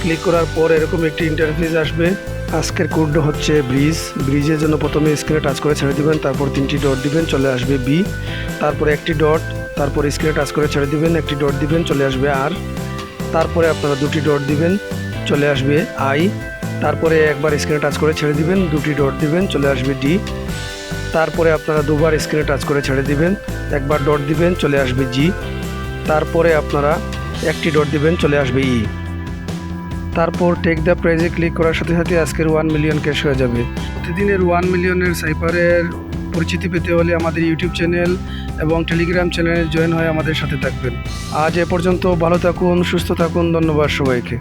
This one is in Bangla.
ক্লিক করার পর এরকম একটি ইন্টারফেস আসবে। আজকের কোড হচ্ছে ব্রিজ ব্রিজের জন্য প্রথমে স্ক্রিনে টাচ করে ছেড়ে দিবেন, তারপর তিনটি ডট দিবেন, চলে আসবে বি তারপরে একটি ডট তারপর স্ক্রিনে টাচ করে ছেড়ে দিবেন, একটি ডট দিবেন, চলে আসবে আর তারপরে আপনারা দুটি ডট দিবেন, চলে আসবে আই তারপরে একবার স্ক্রিনে টাচ করে ছেড়ে দিবেন, দুটি ডট দিবেন, চলে আসবে ডি তারপরে আপনারা দুবার স্ক্রিনে টাচ করে ছেড়ে দিবেন, একবার ডট দিবেন, চলে আসবে জি তারপরে আপনারা একটি ডট দিবেন, চলে আসবে ই তারপর টেক দ্য প্রাইজে ক্লিক করার সাথে সাথে আজকের ওয়ান মিলিয়ন ক্যাশ হয়ে যাবে। প্রতিদিনের ওয়ান মিলিয়নের সাইপারের পরিচিতি পেতে হলে আমাদের ইউটিউব চ্যানেল এবং টেলিগ্রাম চ্যানেলে জয়েন হয়ে আমাদের সাথে থাকবেন। আজ এ পর্যন্ত ভালো থাকুন, সুস্থ থাকুন, ধন্যবাদ সবাইকে।